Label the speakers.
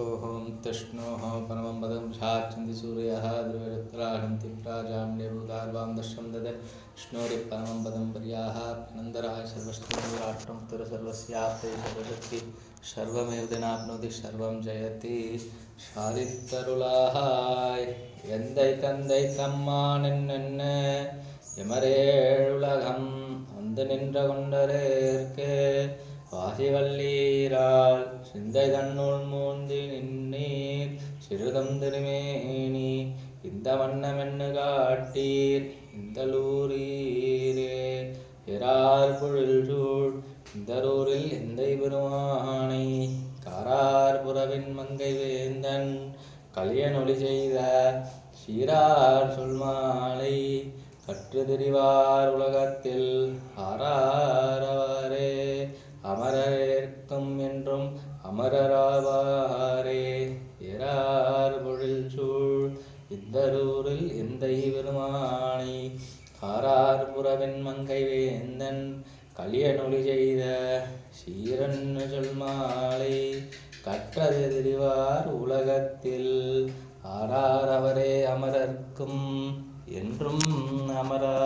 Speaker 1: ॐ तष्णोः परमं पदं झाच्छन्ति सूर्यः ध्रुवरुत्राहन्ति प्राजाम्यभूतार्वां दशं दद विष्णोरि परमं पदं पर्याः नन्दराय सर्वश्रीराष्ट्रं सर्वस्याप्ते सर्वशक्ति सर्वमेव दिनाप्नोति सर्वं जयति சாதித்தருளாய் எந்தை தந்தை தம்மான் என்ன எமரேழுலகம் வந்து நின்ற கொண்டரேற்கு வாசிவல்லீரால் சிந்தை தன்னுள் மூந்தி நின்னீர் சிறுதம் திருமேனி இந்த வண்ணமென்னு காட்டீர் இந்த லூரீரே. எரார் பொழில் சூழ் இந்தரூரில் எந்தை பெருமானை காரார் புறவின் மங்கை வேந்தன் கலியனொளி செய்த சீரார் சொல்மாலை கற்று திரிவார் உலகத்தில் ஆராரவர். அமரர்க்கும் என்றும் அமரராவாரே. எரார் பொழில் சூழ் இந்தரூரில் எந்த பெருமானை காரார் புறவின் மங்கை வேந்தன் கலியனொளி செய்த சீரன் சொல்மாலை கற்றது திரிவார் உலகத்தில் ஆரார் அவரே அமரர்க்கும் என்றும் அமராராவாரே